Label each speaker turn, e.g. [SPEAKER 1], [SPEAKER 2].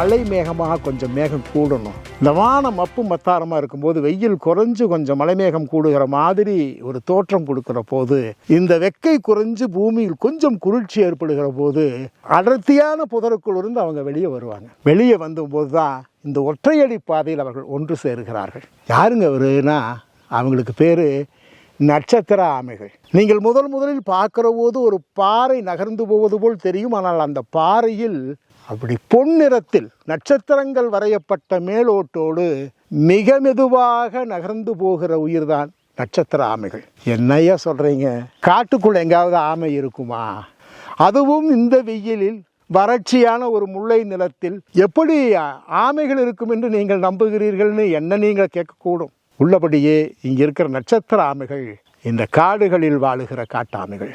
[SPEAKER 1] மழை மேகமாக கொஞ்சம் மேகம் கூடணும். இந்த வானம் அப்பு மத்தாரமாக இருக்கும்போது வெயில் குறைஞ்சு கொஞ்சம் மழை மேகம் கூடுகிற மாதிரி ஒரு தோற்றம் கொடுக்குற போது இந்த வெக்கை குறைஞ்சு பூமியில் கொஞ்சம் குளிர்ச்சி ஏற்படுகிற போது அடர்த்தியான புதருக்குள் இருந்து அவங்க வெளியே வருவாங்க. வெளியே வந்தபோது தான் இந்த ஒற்றையடி பாதையில் அவர்கள் ஒன்று சேருகிறார்கள். யாருங்க அவருன்னா அவங்களுக்கு பேர் நட்சத்திர ஆமைகள். நீங்கள் முதல் முதலில் பார்க்குற போது ஒரு பாறை நகர்ந்து போவது போல் தெரியும் ஆனால் அந்த பாறையில் அப்படி பொன்னிறத்தில் நட்சத்திரங்கள் வரையப்பட்ட மேலோட்டோடு மிக மெதுவாக நகர்ந்து போகிற உயிர்தான் நட்சத்திர ஆமைகள். என்னையா சொல்றீங்க? காட்டுக்குள்ள எங்காவது ஆமை இருக்குமா? அதுவும் இந்த வெயிலில் வறட்சியான ஒரு முல்லை நிலத்தில் எப்படி ஆமைகள் இருக்கும் என்று நீங்கள் நம்புகிறீர்கள்னு என்ன நீங்கள் கேட்கக்கூடும். உள்ளபடியே இங்கே இருக்கிற நட்சத்திர ஆமைகள் இந்த காடுகளில் வாழுகிற காட்டாமைகள்.